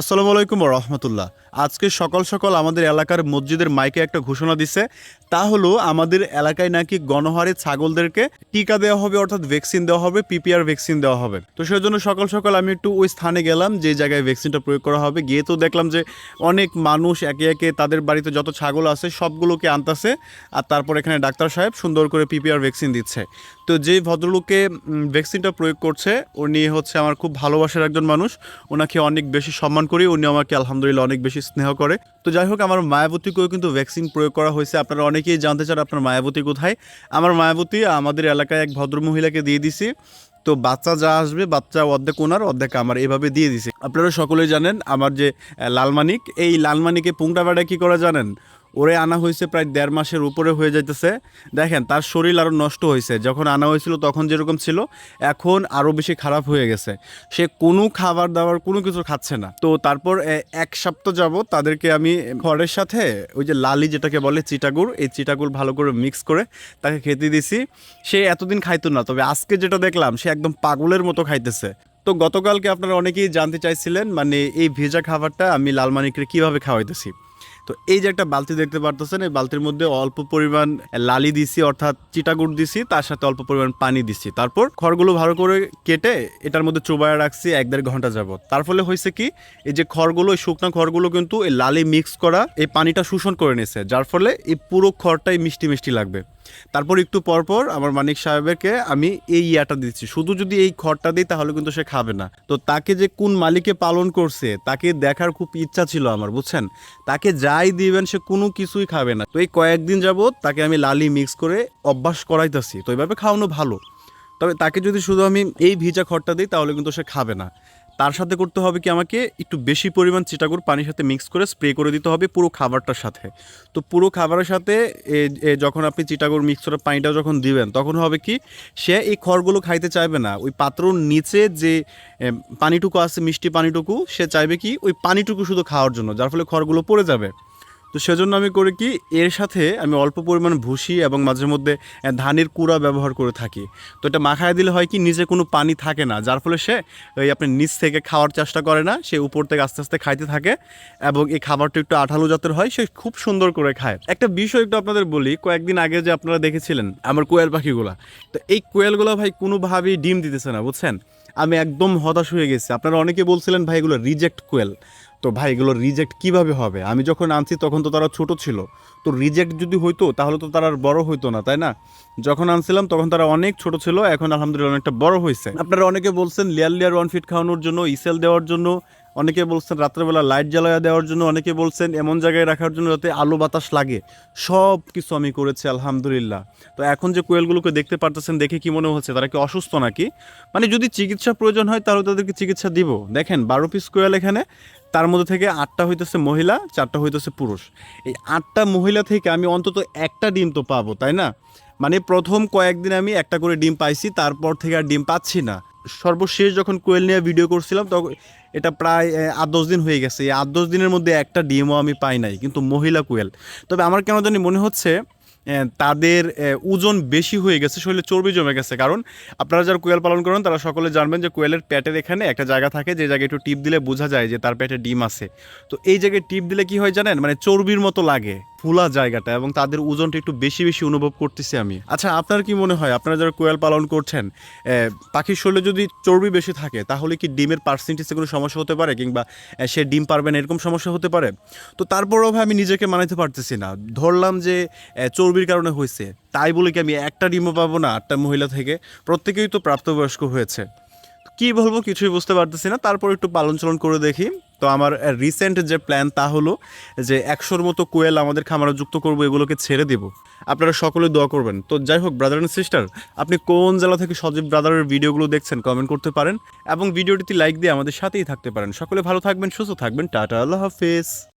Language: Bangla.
আসসালামু আলাইকুম রহমতুল্লাহ। আজকে সকাল সকাল আমাদের এলাকার মসজিদের মাইকে একটা ঘোষণা দিছে। তা হলো আমাদের এলাকায় নাকি গণহারে ছাগলদেরকে টিকা দেওয়া হবে, অর্থাৎ ভ্যাকসিন দেওয়া হবে, পিপিআর ভ্যাকসিন দেওয়া হবে। তো সেই জন্য সকাল সকাল আমি একটু ওই স্থানে গেলাম, যে জায়গায় ভ্যাকসিনটা প্রয়োগ করা হবে। গিয়ে তো দেখলাম যে অনেক মানুষ একে একে তাদের বাড়িতে যত ছাগল আছে সবগুলোকে আনতাছে, আর তারপর এখানে ডাক্তার সাহেব সুন্দর করে পিপিআর ভ্যাকসিন দিচ্ছে। তো যে ভদ্রলোকে ভ্যাকসিনটা প্রয়োগ করছে, উনি হচ্ছে আমার খুব ভালোবাসার একজন মানুষ। ওনাকে অনেক বেশি সম্মান করি, উনি আমাকে আলহামদুলিল্লাহ অনেক বেশি স্নেহ করে। তো যাই হোক, আমার মায়াবতীকেও কিন্তু ভ্যাকসিন প্রয়োগ করা হয়েছে। আপনারা অনেকেই জানতে চান আপনার মায়াবতী কোথায়। আমার মায়াবতী, আমাদের এলাকায় এক ভদ্র মহিলাকে দিয়ে দিছি। তো বাচ্চা যা আসবে, বাচ্চা অর্ধেক ওনার, অর্ধেক আমার, এভাবে দিয়ে দিছে। আপনারা সকলেই জানেন, আমার যে লালমানিক, এই লালমানিকে পুংটা বেড়া কী করে জানেন? ওরে আনা হয়েছে প্রায় দেড় মাসের উপরে হয়ে যাইতেছে। দেখেন, তার শরীর আরও নষ্ট হয়েছে। যখন আনা হয়েছিল তখন যেরকম ছিল, এখন আরও বেশি খারাপ হয়ে গেছে। সে কোনো খাবার দাবার, কোনো কিছু খাচ্ছে না। তো তারপর এক সপ্তাহ যাব তাদেরকে আমি খড়ের সাথে ওই যে লালি যেটাকে বলে চিটাগুড়, এই চিটাগুড় ভালো করে মিক্স করে তাকে খেতে দিছি। সে এতদিন খাইতো না, তবে আজকে যেটা দেখলাম, সে একদম পাগলের মতো খাইতেছে। তো গতকালকে আপনারা অনেকেই জানতে চাইছিলেন মানে এই ভেজা খাবারটা আমি লালমানিকরে কীভাবে খাওয়াইতেছি। তো এই যে একটা বালতি দেখতে পারতেছেন, এই বালতির মধ্যে অল্প পরিমাণ লালি দিছি, অর্থাৎ চিটাগুড় দিছি, তার সাথে অল্প পরিমাণ পানি দিছি। তারপর খড়গুলো ভালো করে কেটে এটার মধ্যে চোবায় রাখছি এক দেড় ঘণ্টা যাব তার ফলে হয়েছে কি, এই যে খড়গুলো, এই শুকনো খড়গুলো কিন্তু এই লালি মিক্স করা এই পানিটা শোষণ করে নিছে, যার ফলে এই পুরো খড়টাই মিষ্টি মিষ্টি লাগবে। তারপর একটু পর পর আমার মানিক সাহেবকে আমি এই ইয়াটা দিচ্ছি। শুধু যদি এই খড়টা দিই তাহলে কিন্তু সে খাবে না। তো তাকে যে কোন মালিকে পালন করছে, তাকে দেখার খুব ইচ্ছা ছিল আমার, বুঝছেন? তাকে যাই দিবেন, সে কোনো কিছুই খাবে না। তো এই কয়েকদিন যাবত তাকে আমি লালি মিক্স করে অভ্যাস করাইতেছি। তো এইভাবে খাওয়ানো ভালো। তবে তাকে যদি শুধু আমি এই ভিজা খড়টা দিই তাহলে কিন্তু সে খাবে না। তার সাথে করতে হবে কি আমাকে একটু বেশি পরিমাণ চিটাগুড় পানির সাথে মিক্স করে স্প্রে করে দিতে হবে পুরো খাবারটার সাথে। তো পুরো খাবারের সাথে যখন আপনি চিটাগুড় মিক্স করে পানিটা যখন দিবেন, তখন হবে কি সে এই খড়গুলো খাইতে চাইবে না। ওই পাত্রর নিচে যে পানিটুকু আছে, মিষ্টি পানিটুকু, সে চাইবে কি ওই পানিটুকু শুধু খাওয়ার জন্য, যার ফলে খড়গুলো পড়ে যাবে। তো সেজন্য আমি করি কি, এর সাথে আমি অল্প পরিমাণ ভুসি এবং মাঝে মধ্যে ধানের কুড়া ব্যবহার করে থাকি। তো এটা মাখায় দিলে হয় কি নিচে কোনো পানি থাকে না, যার ফলে সে, ওই আপনি নিচ থেকে খাওয়ার চেষ্টা করে না, সে উপর থেকে আস্তে আস্তে খাইতে থাকে এবং এই খাবারটা একটু আঠালো জাতের হয়, সে খুব সুন্দর করে খায়। একটা বিষয় একটু আপনাদের বলি, কয়েকদিন আগে যে আপনারা দেখেছিলেন আমার কোয়েল পাখিগুলা, তো এই কোয়েলগুলো ভাই কোনোভাবেই ডিম দিতেছে না, বুঝছেন? আমি একদম হতাশ হয়ে গেছি। আপনারা অনেকে বলছিলেন, ভাই, এগুলো রিজেক্ট কোয়েল তো ভাই, এগুলো রিজেক্ট কীভাবে হবে? আমি যখন আনছি, তখন তো তারা ছোট ছিল। তো রিজেক্ট যদি হইতো, তাহলে তো তারা আর বড় হইতো না, তাই না? যখন আনছিলাম, তখন তারা অনেক ছোট ছিল, এখন আলহামদুলিল্লাহ অনেকটা বড় হয়েছে আপনারা অনেকে বলছেন, লেয়ার লেয়ার ওয়ান ফিট খাওয়ানোর জন্য ইসেল দেওয়ার জন্য অনেকে বলছেন রাত্রেবেলা লাইট জ্বালায়া দেওয়ার জন্য, অনেকে বলছেন এমন জায়গায় রাখার জন্য যাতে আলো বাতাস লাগে। সব কিছু আমি করেছি, আলহামদুলিল্লাহ। তো এখন যে কোয়েলগুলোকে দেখতে পারতেছেন, দেখে কি মনে হচ্ছে, তারা কি অসুস্থ নাকি? মানে যদি চিকিৎসা প্রয়োজন হয়, তাহলে তাদেরকে চিকিৎসা দিব। দেখেন, বারো পিস কোয়েল এখানে, তার মধ্যে থেকে আটটা হইতেছে মহিলা, চারটা হইতেছে পুরুষ। এই আটটা মহিলা থেকে আমি অন্তত একটা ডিম তো পাবো, তাই না? মানে প্রথম কয়েকদিন আমি একটা করে ডিম পাইছি, তারপর থেকে আর ডিম পাচ্ছি না। সর্বশেষ যখন কোয়েল নিয়ে ভিডিও করছিলাম তখন এটা প্রায় আট, দশ দিন হয়ে গেছে। এই আট, দশ দিনের মধ্যে একটা ডিমও আমি পাই নাই, কিন্তু মহিলা কোয়েল। তবে আমার কেন জানি মনে হচ্ছে তাদের ওজন বেশি হয়ে গেছে, শরীরে চর্বি জমে গেছে। কারণ আপনারা যারা কোয়েল পালন করেন, তারা সকলে জানবেন যে কোয়েলের পেটের এখানে একটা জায়গা থাকে, যে জায়গায় একটু টিপ দিলে বোঝা যায় যে তার পেটে ডিম আছে। তো এই জায়গায় টিপ দিলে কি হয় জানেন? মানে চর্বির মতো লাগে। ফুলা জায়গাটা এবং তাদের ওজনটা একটু বেশি বেশি অনুভব করতেছি আমি। আচ্ছা আপনার কি মনে হয়? আপনারা যারা কোয়েল পালন করছেন পাখির শরীরে যদি চর্বি বেশি থাকে, তাহলে কি ডিমের পার্সেন্টেজে কোনো সমস্যা হতে পারে? কিংবা সে ডিম পারবে না, এরকম সমস্যা হতে পারে? তো তারপরেও আমি নিজেকে মানাতে পারতেছি না। ধরলাম যে চর্বির কারণে হয়েছে। তাই বলে কি আমি একটা ডিমও পাবো না আটটা মহিলা থেকে? প্রত্যেকেই তো প্রাপ্তবয়স্ক হয়েছে। কি বলব, কিছুই বুঝতে পারতেছি না। তারপর একটু পালন চলন করে দেখি। তো আমার রিসেন্ট যে প্ল্যান তা হলো যে একশোর মতো কোয়েল আমাদের খামারে যুক্ত করব, এগুলোকে ছেড়ে দেব। আপনারা সকলে দোয়া করবেন। তো যাই হোক ব্রাদার অ্যান্ড সিস্টার আপনি কোন জেলা থেকে সজীব ব্রাদারের ভিডিওগুলো দেখছেন কমেন্ট করতে পারেন এবং ভিডিওটিতে লাইক দিয়ে আমাদের সাথেই থাকতে পারেন। সকলে ভালো থাকবেন, সুস্থ থাকবেন। টাটা, আল্লাহ হাফেজ।